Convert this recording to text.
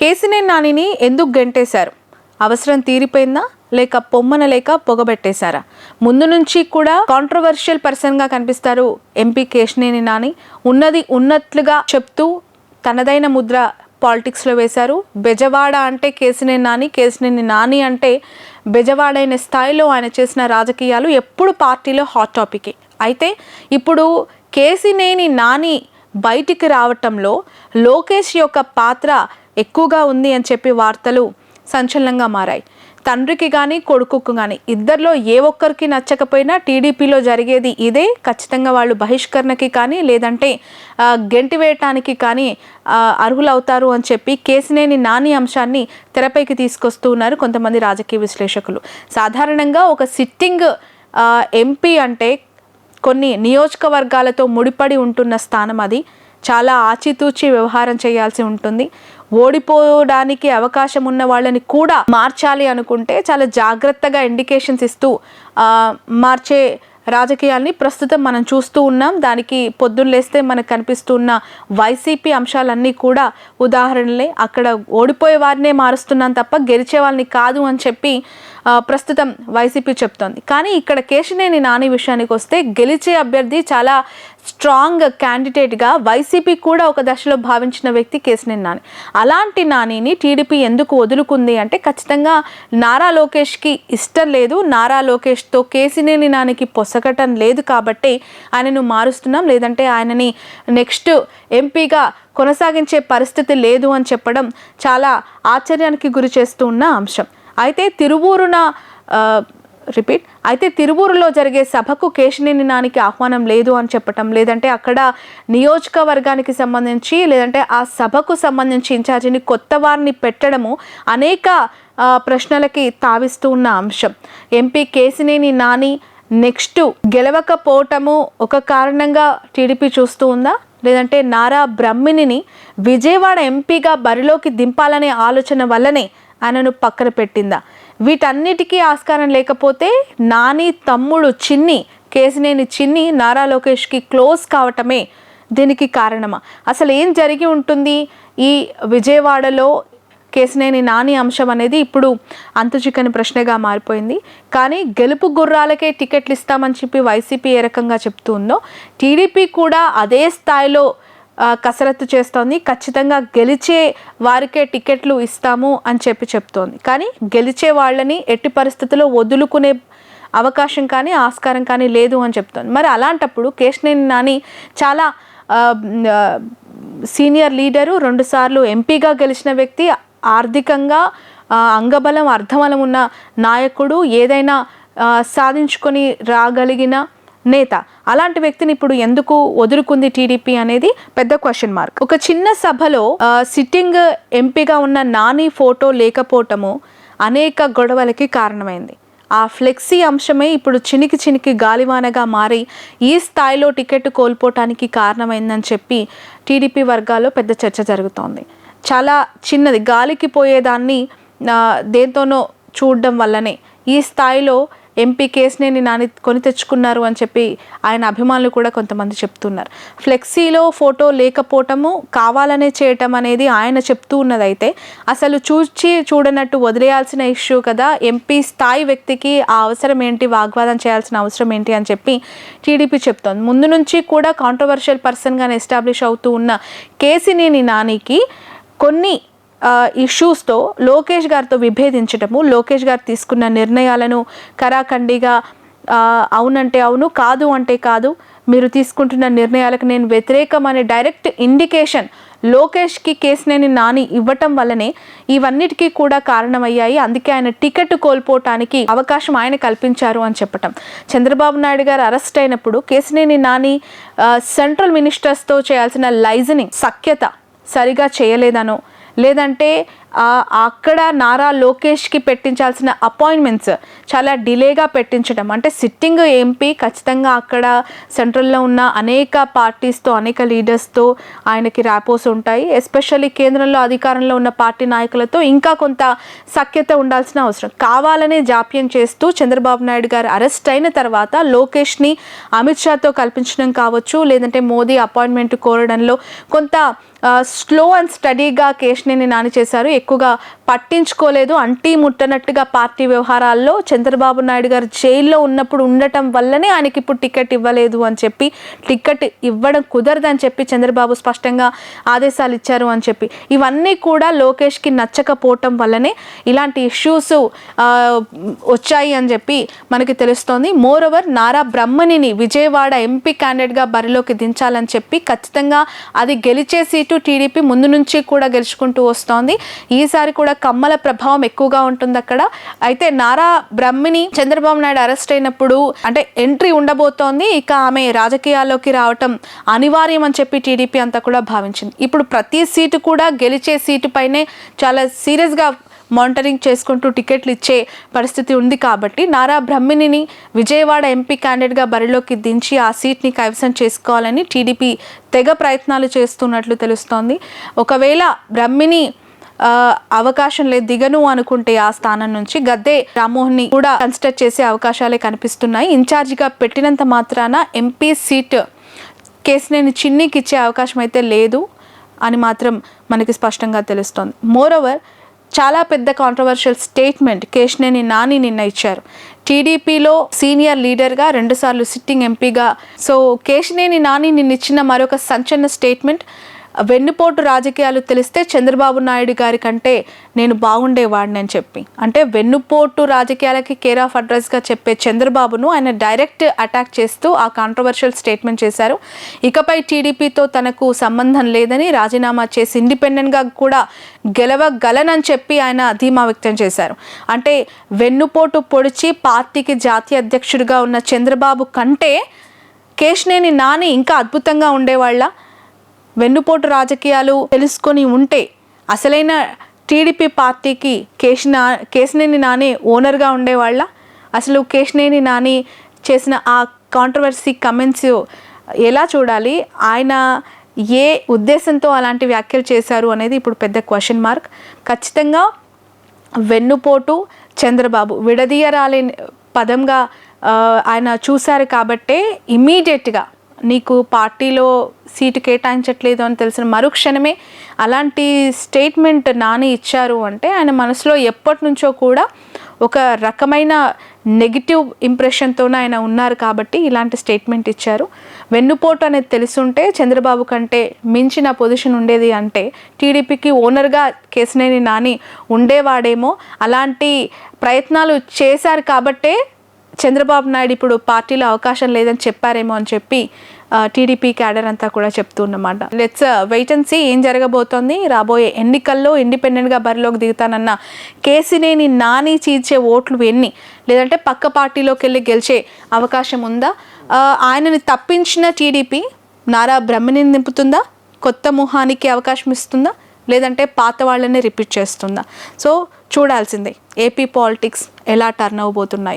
కేసినేని నానిని ఎందుకు గెంటేశారు? అవసరం తీరిపోయిందా? లేక పొమ్మన లేక పొగబెట్టేశారా? ముందు నుంచి కూడా కాంట్రవర్షియల్ పర్సన్గా కనిపిస్తారు ఎంపీ కేశినేని నాని. ఉన్నది ఉన్నట్లుగా చెప్తూ తనదైన ముద్ర పాలిటిక్స్లో వేశారు. బెజవాడ అంటే కేసినేని నాని కేసినేని నాని అంటే బెజవాడైన స్థాయిలో ఆయన చేసిన రాజకీయాలు ఎప్పుడు పార్టీలో హాట్ టాపిక్ అయితే ఇప్పుడు కేసినేని నాని బయటికి రావటంలో లోకేష్ యొక్క పాత్ర ఎక్కువగా ఉంది అని చెప్పి వార్తలు సంచలనంగా మారాయి. తండ్రికి కానీ కొడుకుకు కానీ ఇద్దరిలో ఏ ఒక్కరికి నచ్చకపోయినా టీడీపీలో జరిగేది ఇదే. ఖచ్చితంగా వాళ్ళు బహిష్కరణకి కానీ లేదంటే ఆ, గెంటివేయటానికి కానీ అర్హులవుతారు అని చెప్పి కేసినేని నాని అంశాన్ని తెరపైకి తీసుకొస్తూ ఉన్నారు కొంతమంది రాజకీయ విశ్లేషకులు. సాధారణంగా ఒక సిట్టింగ్ ఎంపీ అంటే కొన్ని నియోజకవర్గాలతో ముడిపడి ఉంటున్న స్థానం అది. చాలా ఆచితూచి వ్యవహారం చేయాల్సి ఉంటుంది. ఓడిపోవడానికి అవకాశం ఉన్న వాళ్ళని కూడా మార్చాలి అనుకుంటే చాలా జాగ్రత్తగా ఇండికేషన్స్ ఇస్తూ మార్చే రాజకీయాల్ని ప్రస్తుతం మనం చూస్తూ ఉన్నాం. దానికి పొద్దున్న లేస్తే మనకు కనిపిస్తున్న వైసీపీ అంశాలన్నీ కూడా ఉదాహరణలే. అక్కడ ఓడిపోయే వారినే మారుస్తున్నాం తప్ప గెలిచే వాళ్ళని కాదు అని చెప్పి ప్రస్తుతం వైసీపీ చెప్తోంది. కానీ ఇక్కడ కేశినేని నాని విషయానికి వస్తే గెలిచే అభ్యర్థి చాలా స్ట్రాంగ్ క్యాండిడేట్గా వైసీపీ కూడా ఒక దశలో భావించిన వ్యక్తి కేశినేని నాని. అలాంటి నానిని టీడీపీ ఎందుకు వదులుకుంది అంటే ఖచ్చితంగా నారా లోకేష్కి ఇష్టం లేదు. నారా లోకేష్తో కేసినేని నానికి పొసగటం లేదు కాబట్టి ఆయనను మారుస్తున్నాం. లేదంటే ఆయనని నెక్స్ట్ ఎంపీగా కొనసాగించే పరిస్థితి లేదు అని చెప్పడం చాలా ఆశ్చర్యానికి గురి చేస్తూ ఉన్న అంశం. అయితే తిరువూరున రిపీట్. అయితే తిరువూరులో జరిగే సభకు కేశినేని నానికి ఆహ్వానం లేదు అని చెప్పటం లేదంటే అక్కడ నియోజకవర్గానికి సంబంధించి లేదంటే ఆ సభకు సంబంధించి ఇన్ఛార్జిని కొత్త వారిని పెట్టడము అనేక ప్రశ్నలకి తావిస్తూ ఉన్న అంశం. ఎంపీ కేశినేని నాని నెక్స్ట్ గెలవకపోవటము ఒక కారణంగా టీడీపీ చూస్తూ ఉందా? లేదంటే నారా బ్రహ్మిణిని విజయవాడ ఎంపీగా బరిలోకి దింపాలనే ఆలోచన వల్లనే ఆయనను పక్కన పెట్టిందా? వీటన్నిటికీ ఆస్కారం లేకపోతే నాని తమ్ముడు చిన్ని కేసినేని చిన్ని నారా లోకేష్కి క్లోజ్ కావటమే దీనికి కారణమా? అసలు ఏం జరిగి ఉంటుంది? ఈ విజయవాడలో కేసినేని నాని అంశం అనేది ఇప్పుడు అంతుచిక్కని ప్రశ్నగా మారిపోయింది. కానీ గెలుపు గుర్రాలకే టికెట్లు ఇస్తామని చెప్పి వైసీపీ ఏ రకంగా చెప్తుందో టీడీపీ కూడా అదే స్థాయిలో కసరత్తు చేస్తోంది. ఖచ్చితంగా గెలిచే వారికే టికెట్లు ఇస్తాము అని చెప్పి చెప్తోంది. కానీ గెలిచే వాళ్ళని ఎట్టి పరిస్థితుల్లో వదులుకునే అవకాశం కానీ ఆస్కారం కానీ లేదు అని చెప్తోంది. మరి అలాంటప్పుడు కేశనేని నాని చాలా సీనియర్ లీడరు రెండుసార్లు ఎంపీగా గెలిచిన వ్యక్తి ఆర్థికంగా అంగబలం అర్థబలం ఉన్న నాయకుడు ఏదైనా సాధించుకొని రాగలిగిన నేత. అలాంటి వ్యక్తిని ఇప్పుడు ఎందుకు వదులుకుంది టీడీపీ అనేది పెద్ద క్వశ్చన్ మార్క్ ఒక చిన్న సభలో సిట్టింగ్ ఎంపీగా ఉన్న నాని ఫోటో లేకపోవటము అనేక గొడవలకి కారణమైంది. ఆ ఫ్లెక్సీ అంశమే ఇప్పుడు చినికి చినికి గాలివానగా మారి ఈ స్థాయిలో టికెట్ కోల్పోవటానికి కారణమైందని చెప్పి టీడీపీ వర్గాల్లో పెద్ద చర్చ జరుగుతోంది. చాలా చిన్నది గాలికి పోయేదాన్ని దేంతోనో చూడడం వల్లనే ఈ స్థాయిలో ఎంపీ కేసునేని నాని కొని తెచ్చుకున్నారు అని చెప్పి ఆయన అభిమానులు కూడా కొంతమంది చెప్తున్నారు. ఫ్లెక్సీలో ఫోటో లేకపోవటము కావాలనే చేయటం అనేది ఆయన చెప్తూ ఉన్నదైతే అసలు చూచి చూడనట్టు వదిలేయాల్సిన ఇష్యూ కదా ఎంపీ స్థాయి వ్యక్తికి ఆ అవసరం ఏంటి వాగ్వాదం చేయాల్సిన అవసరం ఏంటి అని చెప్పి టీడీపీ చెప్తోంది. ముందు నుంచి కూడా కాంట్రవర్షియల్ పర్సన్గానే ఎస్టాబ్లిష్ అవుతూ ఉన్న కేసినేని నానికి కొన్ని ఇష్యూస్తో లోకేష్ గారితో విభేదించటము లోకేష్ గారు తీసుకున్న నిర్ణయాలను కరాఖండిగా అవునంటే అవును కాదు అంటే కాదు మీరు తీసుకుంటున్న నిర్ణయాలకు నేను వ్యతిరేకం అనే డైరెక్ట్ ఇండికేషన్ లోకేష్కి కేసునేని నాని ఇవ్వటం వల్లనే ఇవన్నిటికీ కూడా కారణమయ్యాయి. అందుకే ఆయన టికెట్ కోల్పోవటానికి అవకాశం ఆయన కల్పించారు అని చెప్పటం. చంద్రబాబు నాయుడు గారు అరెస్ట్ అయినప్పుడు కేసినేని నాని సెంట్రల్ మినిస్టర్స్తో చేయాల్సిన లైజనింగ్ సఖ్యత సరిగా చేయలేదనో లేదంటే అక్కడ నారా లోకేష్కి పెట్టించాల్సిన అపాయింట్మెంట్స్ చాలా డిలేగా పెట్టించడం. అంటే సిట్టింగ్ ఎంపీ ఖచ్చితంగా అక్కడ సెంట్రల్లో ఉన్న అనేక పార్టీస్తో అనేక లీడర్స్తో ఆయనకి ర్యాపోస్ ఉంటాయి. ఎస్పెషల్లీ కేంద్రంలో అధికారంలో ఉన్న పార్టీ నాయకులతో ఇంకా కొంత సఖ్యత ఉండాల్సిన అవసరం. కావాలనే జాప్యం చేస్తూ చంద్రబాబు నాయుడు గారు అరెస్ట్ అయిన తర్వాత లోకేష్ని అమిత్ షాతో కల్పించడం కావచ్చు లేదంటే మోదీ అపాయింట్మెంట్ కోరడంలో కొంత స్లో అండ్ స్టడీగా కేశినేని నాని చేశారు. ఎక్కువగా పట్టించుకోలేదు. అంటీ ముట్టనట్టుగా పార్టీ వ్యవహారాల్లో చంద్రబాబు నాయుడు గారు జైల్లో ఉన్నప్పుడు ఉండటం వల్లనే ఆయనకి ఇప్పుడు టికెట్ ఇవ్వలేదు అని చెప్పి టికెట్ ఇవ్వడం కుదరదని చెప్పి చంద్రబాబు స్పష్టంగా ఆదేశాలు ఇచ్చారు అని చెప్పి. ఇవన్నీ కూడా లోకేష్కి నచ్చకపోవటం వల్లనే ఇలాంటి ఇష్యూస్ వచ్చాయి అని చెప్పి మనకి తెలుస్తోంది. మోర్ ఓవర్ నారా బ్రహ్మణిని విజయవాడ ఎంపీ క్యాండిడేట్గా బరిలోకి దించాలని చెప్పి ఖచ్చితంగా అది గెలిచే సీటు టీడీపీ ముందు నుంచి కూడా గెలుచుకుంటూ వస్తోంది. ఈసారి కూడా కమ్మల ప్రభావం ఎక్కువగా ఉంటుంది అక్కడ. అయితే నారా బ్రహ్మిని చంద్రబాబు నాయుడు అరెస్ట్ అయినప్పుడు అంటే ఎంట్రీ ఉండబోతోంది. ఇక ఆమె రాజకీయాల్లోకి రావటం అనివార్యం అని చెప్పి టీడీపీ అంతా కూడా భావించింది. ఇప్పుడు ప్రతి సీటు కూడా గెలిచే సీటు పైనే చాలా సీరియస్గా మానిటరింగ్ చేసుకుంటూ టికెట్లు ఇచ్చే పరిస్థితి ఉంది కాబట్టి నారా బ్రహ్మిణిని విజయవాడ ఎంపీ క్యాండిడేట్గా బరిలోకి దించి ఆ సీట్ని కైవసం చేసుకోవాలని టీడీపీ తెగ ప్రయత్నాలు చేస్తున్నట్లు తెలుస్తోంది. ఒకవేళ బ్రహ్మిణి అవకాశం లేదు. దిగను అనుకుంటే ఆ స్థానం నుంచి గద్దే రామ్మోహన్ని కూడా కన్సిడర్ చేసే అవకాశాలే కనిపిస్తున్నాయి. ఇన్ఛార్జిగా పెట్టినంత మాత్రాన ఎంపీ సీట్ కేసునేని చిన్నికి ఇచ్చే అవకాశం అయితే లేదు అని మాత్రం మనకి స్పష్టంగా తెలుస్తోంది. మోరోవర్ చాలా పెద్ద కాంట్రవర్షియల్ స్టేట్మెంట్ కేశినేని నాని నిన్న ఇచ్చారు. టీడీపీలో సీనియర్ లీడర్గా రెండుసార్లు సిట్టింగ్ ఎంపీగా సో కేశినేని నాని నిన్న ఇచ్చిన మరొక సంచలన స్టేట్మెంట్ వెన్నుపోటు రాజకీయాలు తెలిస్తే చంద్రబాబు నాయుడు గారి కంటే నేను బాగుండేవాడిని అని చెప్పి. అంటే వెన్నుపోటు రాజకీయాలకి కేర్ ఆఫ్ అడ్రస్గా చెప్పే చంద్రబాబును ఆయన డైరెక్ట్ అటాక్ చేస్తూ ఆ కాంట్రవర్షియల్ స్టేట్మెంట్ చేశారు. ఇకపై టీడీపీతో తనకు సంబంధం లేదని రాజీనామా చేసి ఇండిపెండెంట్గా కూడా గెలవగలనని చెప్పి ఆయన ధీమా వ్యక్తం చేశారు. అంటే వెన్నుపోటు పొడిచి పార్టీకి జాతీయ అధ్యక్షుడిగా ఉన్న చంద్రబాబు కంటే కేశినేని నాని ఇంకా అద్భుతంగా ఉండేవాళ్ళ? వెన్నుపోటు రాజకీయాలు తెలుసుకొని ఉంటే అసలైన టీడీపీ పార్టీకి కేశినా కేశినేని నాని ఓనర్గా ఉండేవాళ్ళ? అసలు కేశినేని నాని చేసిన ఆ కాంట్రవర్సీ కమెంట్స్ ఎలా చూడాలి? ఆయన ఏ ఉద్దేశంతో అలాంటి వ్యాఖ్యలు చేశారు అనేది ఇప్పుడు పెద్ద క్వశ్చన్ మార్క్ ఖచ్చితంగా వెన్నుపోటు చంద్రబాబు విడదీయరాలేని పదంగా ఆయన చూశారు కాబట్టే ఇమీడియట్గా నీకు పార్టీలో సీటు కేటాయించట్లేదు అని తెలిసిన మరుక్షణమే అలాంటి స్టేట్మెంట్ నాని ఇచ్చారు అంటే ఆయన మనసులో ఎప్పటి నుంచో కూడా ఒక రకమైన నెగిటివ్ ఇంప్రెషన్తోనే ఆయన ఉన్నారు కాబట్టి ఇలాంటి స్టేట్మెంట్ ఇచ్చారు. వెన్నుపోటు అనేది తెలుసుంటే చంద్రబాబు కంటే మించిన పొజిషన్ ఉండేది అంటే టీడీపీకి ఓనర్గా కేసినేని నాని ఉండేవాడేమో. అలాంటి ప్రయత్నాలు చేశారు కాబట్టే చంద్రబాబు నాయుడు ఇప్పుడు పార్టీలో అవకాశం లేదని చెప్పారేమో అని చెప్పి టీడీపీ క్యాడర్ అంతా కూడా చెప్తున్నమాట లెట్స్ వెయిట్ అండ్ సీ ఏం జరగబోతోంది. రాబోయే ఎన్నికల్లో ఇండిపెండెంట్గా బరిలోకి దిగుతానన్న కేసినేని నాని చీల్చే ఓట్లు ఎన్ని లేదంటే పక్క పార్టీలోకి వెళ్ళి గెలిచే అవకాశం ఉందా? ఆయనని తప్పించిన టీడీపీ నారా బ్రహ్మని నింపుతుందా? కొత్త ముఖానికి అవకాశం ఇస్తుందా? లేదంటే పాత వాళ్ళని రిపీట్ చేస్తుందా? సో చూడాల్సిందే. ఏపీ పాలిటిక్స్ ఎలా టర్న్ అవ్వబోతున్నాయి?